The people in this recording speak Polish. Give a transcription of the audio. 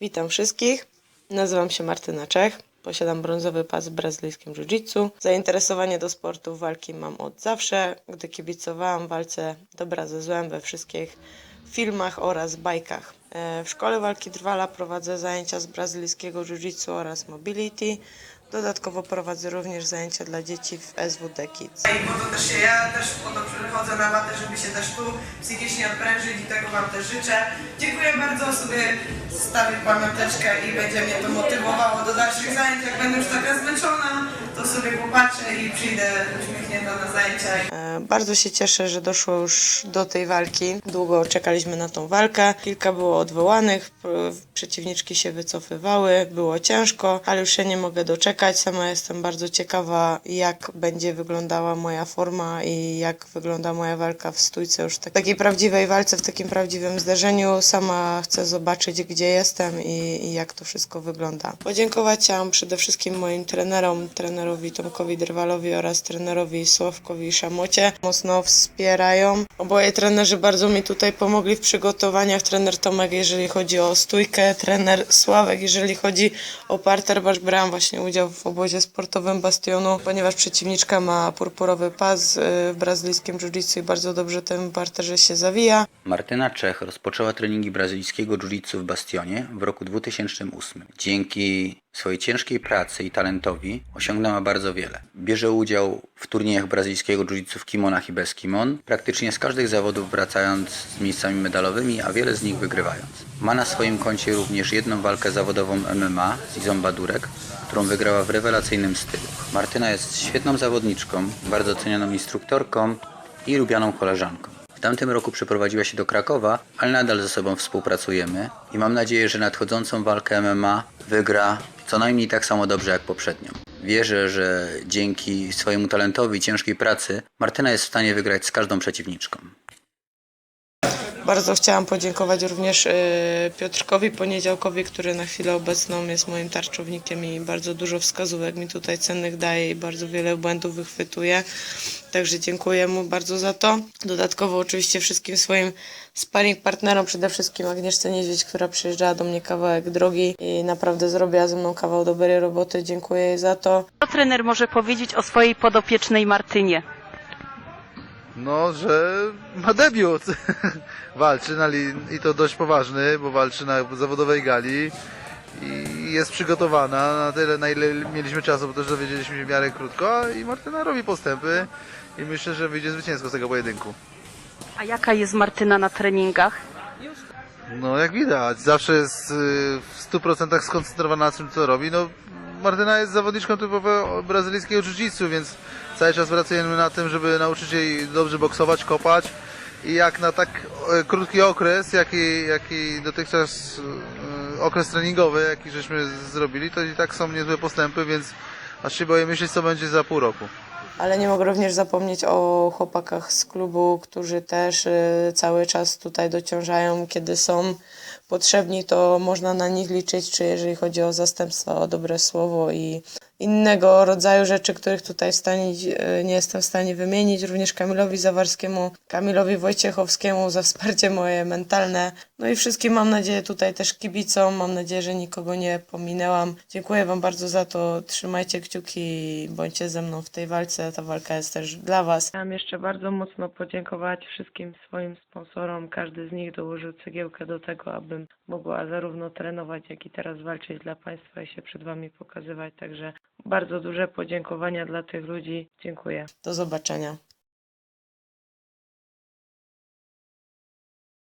Witam wszystkich. Nazywam się Martyna Czech. Posiadam brązowy pas w brazylijskim jiu-jitsu. Zainteresowanie do sportu walki mam od zawsze, gdy kibicowałam walce dobra ze złem we wszystkich filmach oraz bajkach. E, W szkole walki Drwala prowadzę zajęcia z brazylijskiego jiu-jitsu oraz mobility. Dodatkowo prowadzę również zajęcia dla dzieci w SWD Kids. I to też ja też przychodzę na watę, żeby się też tu psychicznie odprężyć i tego Wam też życzę. Dziękuję bardzo, sobie zostawię pamiąteczkę i będzie mnie to motywowało do dalszych zajęć. Jak będę już taka zmęczona, to sobie popatrzę i przyjdę uśmiechnięta na zajęcia. E, Bardzo się cieszę, że doszło już do tej walki. Długo czekaliśmy na tą walkę. Kilka było odwołanych, przeciwniczki się wycofywały, było ciężko, ale już się nie mogę doczekać. Sama jestem bardzo ciekawa, jak będzie wyglądała moja forma i jak wygląda moja walka w stójce już tak, takiej prawdziwej walce, w takim prawdziwym zderzeniu. Sama chcę zobaczyć, gdzie jestem i, i jak to wszystko wygląda. Podziękować chciałam przede wszystkim moim trenerom, trenerowi Tomkowi Drwalowi oraz trenerowi Sławkowi Szamocie. Mocno wspierają. Oboje trenerzy bardzo mi tutaj pomogli w przygotowaniach. Trener Tomek, jeżeli chodzi o stójkę, trener Sławek, jeżeli chodzi o parter, bo brałam właśnie udział w obozie sportowym Bastionu, ponieważ przeciwniczka ma purpurowy pas y, w brazylijskim jiu-jitsu i bardzo dobrze ten parterze się zawija. Martyna Czech rozpoczęła treningi brazylijskiego jiu-jitsu w Bastionie w roku 2008. Dzięki swojej ciężkiej pracy i talentowi osiągnęła bardzo wiele. Bierze udział w turniejach brazylijskiego jiu-jitsu w kimonach i bez kimon, praktycznie z każdych zawodów wracając z miejscami medalowymi, a wiele z nich wygrywając. Ma na swoim koncie również jedną walkę zawodową MMA z Izą Badurek, którą wygrała w rewelacyjnym stylu. Martyna jest świetną zawodniczką, bardzo cenioną instruktorką i lubianą koleżanką. W tamtym roku przeprowadziła się do Krakowa, ale nadal ze sobą współpracujemy i mam nadzieję, że nadchodzącą walkę MMA wygra co najmniej tak samo dobrze jak poprzednią. Wierzę, że dzięki swojemu talentowi i ciężkiej pracy Martyna jest w stanie wygrać z każdą przeciwniczką. Bardzo chciałam podziękować również y, Piotrkowi Poniedziałkowi, który na chwilę obecną jest moim tarczownikiem i bardzo dużo wskazówek mi tutaj cennych daje i bardzo wiele błędów wychwytuje. Także dziękuję mu bardzo za to. Dodatkowo oczywiście wszystkim swoim sparring partnerom, przede wszystkim Agnieszce Niedźwiedź, która przyjeżdżała do mnie kawałek drogi i naprawdę zrobiła ze mną kawał dobrej roboty. Dziękuję jej za to. Co trener może powiedzieć o swojej podopiecznej Martynie? No, że ma debiut. walczy na li- i to dość poważny, bo walczy na zawodowej gali i jest przygotowana na tyle, na ile mieliśmy czasu, bo też dowiedzieliśmy się w miarę krótko i Martyna robi postępy i myślę, że wyjdzie zwycięsko z tego pojedynku. A jaka jest Martyna na treningach? No, jak widać, zawsze jest y, w 100% skoncentrowana na tym, co robi. No, Martyna jest zawodniczką typowo brazylijskiego jiu-jitsu, więc cały czas pracujemy na tym, żeby nauczyć jej dobrze boksować, kopać. I jak na tak e, krótki okres, jaki, jaki dotychczas e, okres treningowy, jaki żeśmy zrobili, to i tak są niezłe postępy, więc aż się boję myśleć, co będzie za pół roku. Ale nie mogę również zapomnieć o chłopakach z klubu, którzy też y, cały czas tutaj dociążają, kiedy są potrzebni, to można na nich liczyć, czy jeżeli chodzi o zastępstwa, o dobre słowo i innego rodzaju rzeczy, których tutaj stanie, y, nie jestem w stanie wymienić. Również Kamilowi Zawarskiemu, Kamilowi Wojciechowskiemu za wsparcie moje mentalne. No i wszystkim mam nadzieję tutaj też kibicom. Mam nadzieję, że nikogo nie pominęłam. Dziękuję Wam bardzo za to. Trzymajcie kciuki bądźcie ze mną w tej walce. Ta walka jest też dla Was. Chciałam jeszcze bardzo mocno podziękować wszystkim swoim sponsorom. Każdy z nich dołożył cegiełkę do tego, abym mogła zarówno trenować, jak i teraz walczyć dla Państwa i się przed Wami pokazywać. Także bardzo duże podziękowania dla tych ludzi. Dziękuję. Do zobaczenia.